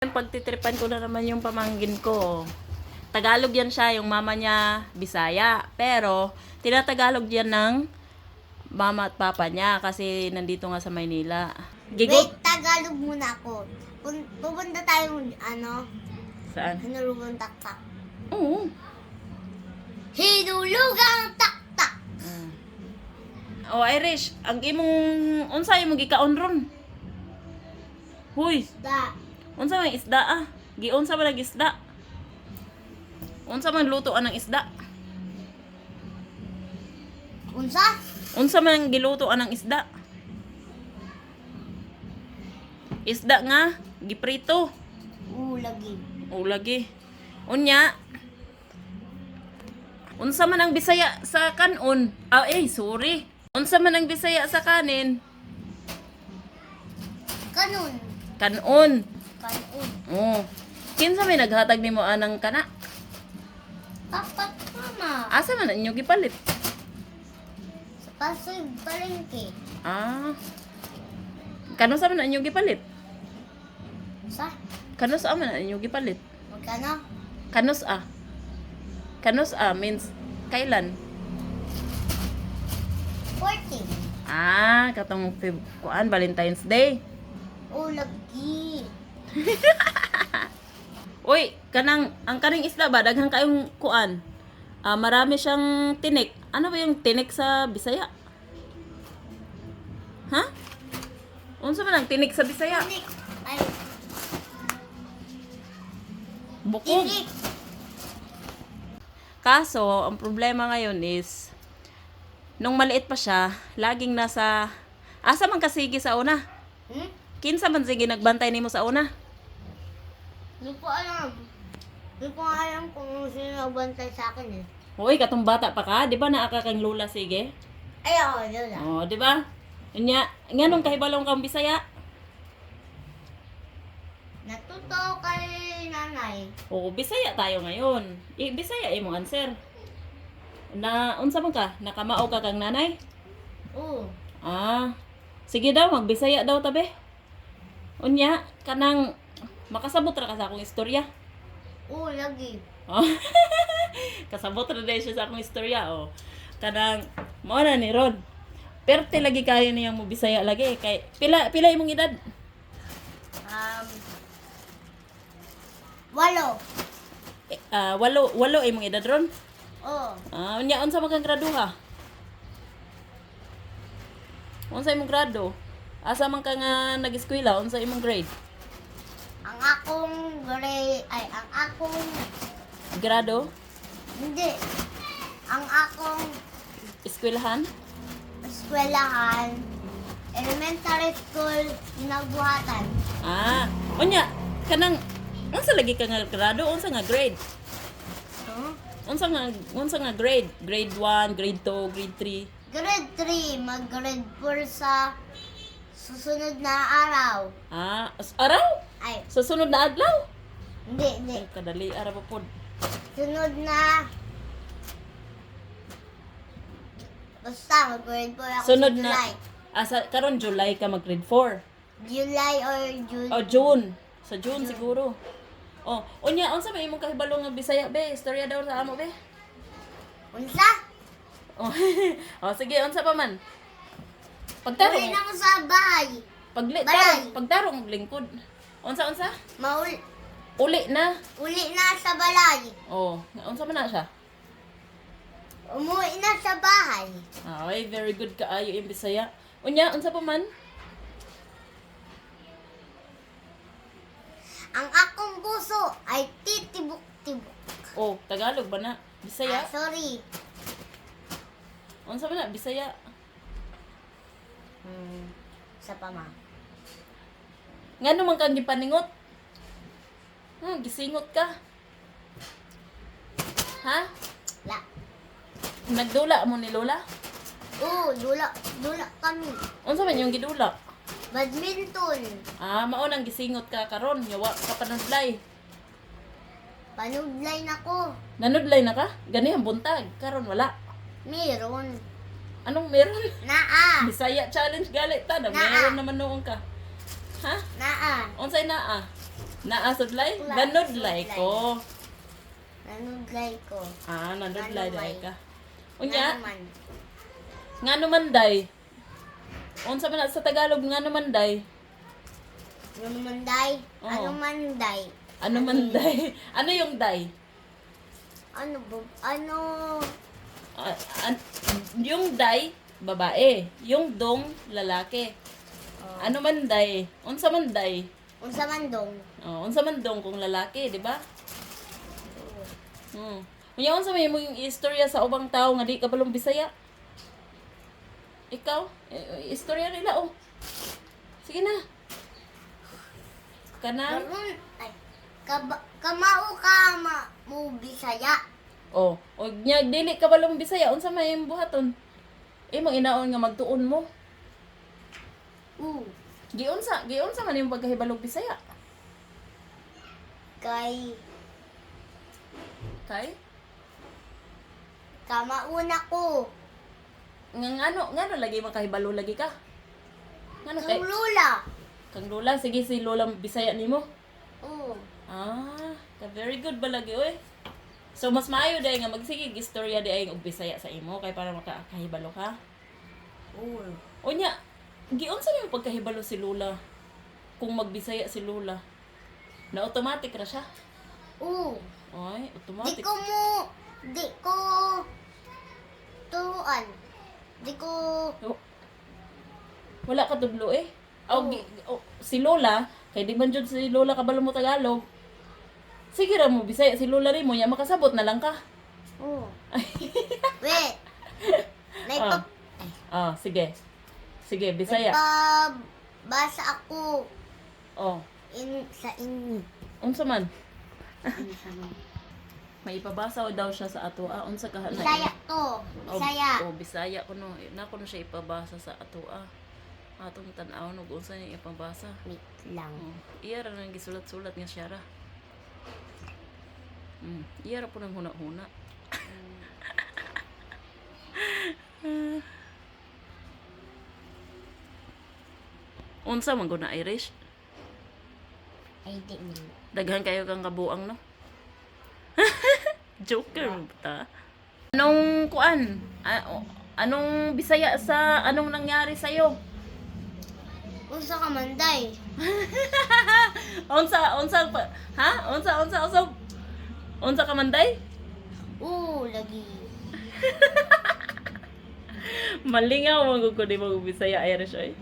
Pagtitripan ko na naman yung pamangkin ko. Tagalog yan siya, yung mama niya Bisaya. Pero, tinatagalog yan ng mama at papa niya kasi nandito nga sa Maynila. Wait, Gigot. Tagalog muna ako. Pun- pupunta tayo, ano, Saan? hinulugang taktak. Oo. Hinulugang taktak! Mm. Oh, Irish, ang imong unsa imong gikaon ron? Huy, Da. Unsa man isda ah? Giunsa ang isda? Unsa man lutoan ng isda? Unsa? Unsa man ang gilutoan ng isda? Isda nga giprito. Oo, lagi. O lagi. Unya. Unsa man ang Bisaya sa kanon? Ah, eh, sorry. Unsa man ang Bisaya sa kanin? Kanun. Kanon. Kanun. Oh. Kinsa may naghatag nimo anang kana? Papat mama. Asa man inyo gipalit? Sa Pasig Palengke. Ah. Kano sa man inyo gipalit? Sa? Kano sa man inyo gipalit? Magkano? Kanos ah. Kanos ah means kailan? 14. Ah, katong Feb- kuan Valentine's Day. Oo, lagi. Uy, kanang ang kaning isla ba daghang kayong kuan. Ah, marami siyang tinik. Ano ba yung tinik sa Bisaya? Ha? Unsa man ang tinik sa Bisaya? Tinik. Ay, Bukog. tinik. Kaso, ang problema ngayon is, nung maliit pa siya, laging nasa, asa man kasigi sa una? Hmm? Kinsa man sige nagbantay nimo sa una? Hindi ko alam. Hindi ko alam kung sino nagbantay sa akin eh. Hoy, katong bata pa ka, di ba naaka kang lula sige? Ay, ako, yun lang. Oh, di ba? Nya, nganong kahibalong kang Bisaya? Natuto kay nanay. Oo, Bisaya tayo ngayon. Eh, Bisaya imong answer. Na, unsa man ka? Nakamao ka kang nanay? Oo. Ah, sige daw, magbisaya daw tabi. Unya, kanang makasabot ra ka sa akong istorya. Oo, lagi. Oh. Kasabot ra dahil siya sa akong istorya, oh. Kanang, mo na ni Rod. Perte lagi kayo niyang mo bisaya lagi. Kay, pila, pila imong edad? Um, walo. Eh, ah, walo, walo imong edad ron. Oo. Ah, unya, unsa man kang graduha? Unsa imong grado? Asa man ka nga nag-eskwela? Unsa imong grade? Akong grade, ay, ang akong, Grado? hindi. Ang akong Eskwelahan? eskwelahan, elementary school, pinagbuhatan. Ah, unya, kanang unsa lagi ka nga grado? Unsa nga grade? Huh? Unsa nga unsa nga grade? Grade 1, grade 2, grade 3. Grade 3, mag-grade 4 sa susunod na araw. Ah, as- araw? Ay, Sa sunod na adlaw? hindi, hindi. Ay, kadali ara pa pod. Sunod na... Basta, mag-grade 4 ako Sunod sa na July. asa karon July ka mag grade 4. July or June. O June. Sa June siguro. Oh, unya unsa may imong kahibalo nga Bisaya be? Istorya daw sa amo be. Unsa? Oh, oh sige, unsa pa man? Uwi Pagtarong, na mo sa bahay. pagli, tarong, pagtarong lingkod. Unsa unsa? Maul Uli na. uli na sa balay. Oh, unsa man na siya? Umuwi na sa bahay. Ay, very good ka ayo yung Bisaya. Unya, unsa pa man? Ang akong puso ay titibok-tibok. Oh, Tagalog ba na? Bisaya? Ah, sorry. Unsa ba na? Bisaya? Hmm, sa pama. Ngano man kang gipaningot? Hmm, gisingot ka. Ha? La. Nagdula mo ni Lola? Oo, dula, dula kami. Unsa man yung gidula? Badminton. Ah, mao nang gisingot ka karon, yawa ka panudlay. Panudlay na ko. Nanudlay na ka? Gani ang buntag. Karon wala. Meron. Anong meron? Naa. Bisaya challenge galit ta. Na Naa. meron naman noon ka. Ha? Naa. Unsay naa? Naasudlay? Wala. Ganudlay ko. Nanudlay ko. Ah, nanudlay day ka. Unya, Naman. nga naman day. Unsa man sa Tagalog nga naman day? Ano man day? Oo. Ano man day? Ano man day? Ano yung day? Ano ba? Ano? Ah, an- yung day, babae. Yung dong, lalaki. Oh. Ano man day? Unsa man day? Unsa man dong? Oh, unsa man dong kung lalaki, di ba? Hmm. Unya unsa may mo yung istorya sa ubang tao nga di ka balong Bisaya? Ikaw, eh, istorya nila oh. Sige na. Kana? Ay kaba, kamao ka ma mo bisaya. Oh, o nya dili ka balong Bisaya, unsa may imong buhaton? Imong inaon nga magtuon mo. U Giunsa, giunsa man imong pagkahibalog Bisaya? kay Kay? kamauna ko. Nga ngano, ngano lagi makahibalo lagi ka? Ngano kay? Kang lula. Kang Lola, sige si Lola Bisaya nimo. Oo. Ah, ka very good ba lagi oy. So mas maayo day nga magsige istorya di ay og Bisaya sa imo kay para makakahibalo ka. Oo. Unya, giunsa nimo pagkahibalo si Lola? Kung magbisaya si Lola. Na automatic ra siya. Oo. Ay, Di automatic. ko mo di ko turuan. Di ko Oh. Wala ka tublo eh. Aw, gi- oh, si Lola, kay di man jud si Lola kabalo mo Tagalog. Sige ra mo Bisaya si Lola rin mo, nya makasabot na lang ka. Oo. Wait. Naipa, Ah, sige. Sige, Bisaya. basa ako Oh, in sa in. unsa man? May ipabasa daw siya sa ato. Ah, unsa ka? Bisaya to. Bisaya. Oh, Bisaya ko no. Na ko no siya ipabasa sa ato. Ah. Atong tan-aw no unsa niya ipabasa. Wait lang. Oh, iya ra nang gisulat-sulat nga siya ra. Mm, iya ra po nang huna-huna. Unsa man guna Irish? Ay, di mo. Daghan kayo kang kabuang no? Joker mo ta. Anong kuan? Anong bisaya sa anong nangyari sa iyo? Unsa ka manday? unsa unsa pa, ha? Unsa unsa unsa? Unsa ka manday? Oo, lagi. Malingaw mo ko di mo bisaya Irish ay.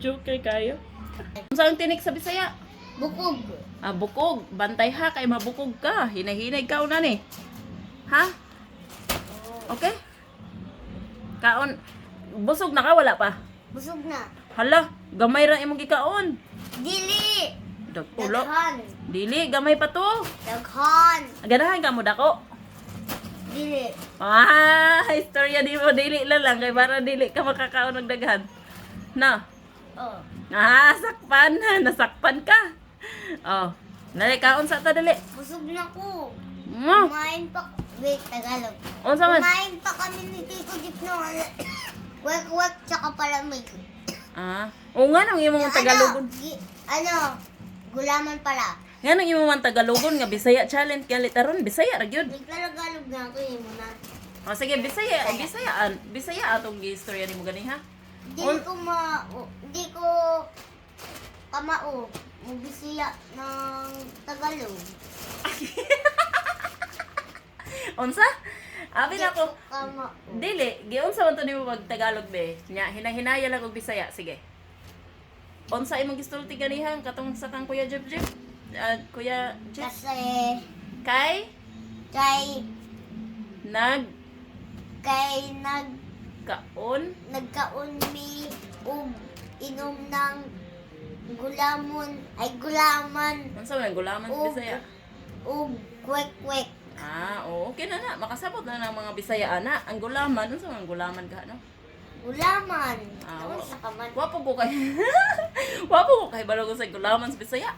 Joker kayo. Unsa ang tinik sa bisaya? Bukog. Ah, bukog. Bantay ha kay mabukog ka. Hinahinay ka una ni. Ha? Okay? Kaon. Busog na ka wala pa. Busog na. Hala, gamay ra imong gikaon. Dili. Dagpulo. Daghan. Dili, gamay pa to. Daghan. Ganahan ka mo dako. Dili. Ah, istorya di mo dili lang lang kay para dili ka makakaon og daghan. Na. Oh. Ah, sakpan. Nasakpan ka. Oh. Dali kaon sa ta dali. Busog na ko. Mo. Kumain pa. Wait, Tagalog. Unsa man? Kumain pa kami ni Tito Jeep no. Wek-wek tsaka palamig. Ah. O nga nang imong Tagalogon. Ano, gi- ano, gulaman pala. Nga nang imong Tagalogon nga Bisaya challenge kaya litaron Bisaya ra gyud. Nagtalagalog na ako eh muna. O sige Bisaya, Bisaya, Bisaya atong gistorya nimo gani ha. Di On- ko ma... o- Di ko... Kamao. Mubisiya ng Tagalog. Unsa? Abi na ko. Kamao. Dili, giunsa man to nimo pag Tagalog be. Nya hinahinaya lang og Bisaya, sige. Unsa imong gistorya ganiha katong sa kang Kuya Jeff Jeff? Ah, Kuya Jeff Kasi... kay Kay... nag Kay nag... kaon Nagkaon mi... ug inom ng gulamon. Ay, gulaman. man ang gulaman sa. Bisaya? Ug kwek-kwek. Ah, okay na na. Makasabot na ng mga Bisaya ana. Ang gulaman, man ang gulaman ka no? Gulaman. Ah, Ano wa- sa kaman? Wapo ko kay Wapo ko kay balog sa gulaman sa Bisaya.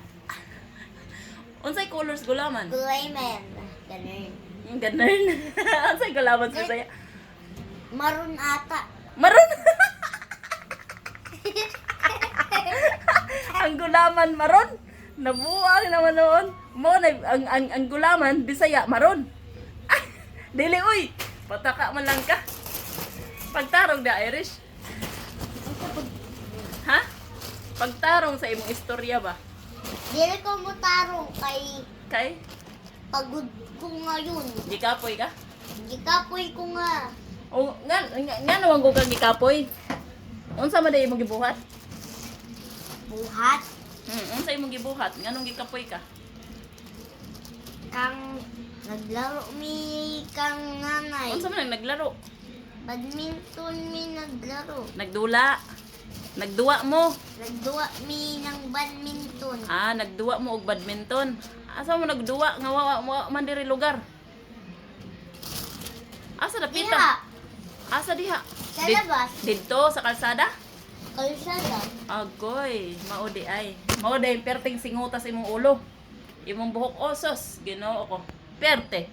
Unsay colors gulaman? Gulaman. Ganun. Yung ganun. Unsay gulaman sa Bisaya? Maroon ata. Maroon. ang gulaman maron. Nabuang naman noon. Mo na ang ang, ang gulaman Bisaya maron. Ah, dili uy. Pataka man lang ka. Pagtarong da Irish. Ha? Pagtarong sa imong istorya ba? Dili ko mo tarong kay Kay pagod ko ngayon. gikapoy ka? Gikapoy ko nga. O nga nga, nga naman ko kang gikapoy. Unsa man day imong gibuhat? Buhat. Hmm, unsa imong gibuhat? Nganong gikapoy ka? Kang naglaro mi kang nanay. Unsa man ang naglaro? Badminton mi naglaro. Nagdula. Nagduwa mo. Nagduwa mi ng badminton. Ah, nagduwa mo og badminton. Asa mo nagduwa nga wa wa man diri lugar? Asa Diha, dapita? Asa diha? sa Did- labas, Didto sa kalsada? kalsada. Agoy, mao di ay. Mao di perting singutas imong ulo. Imong buhok osos, Ginoo ko. Perte.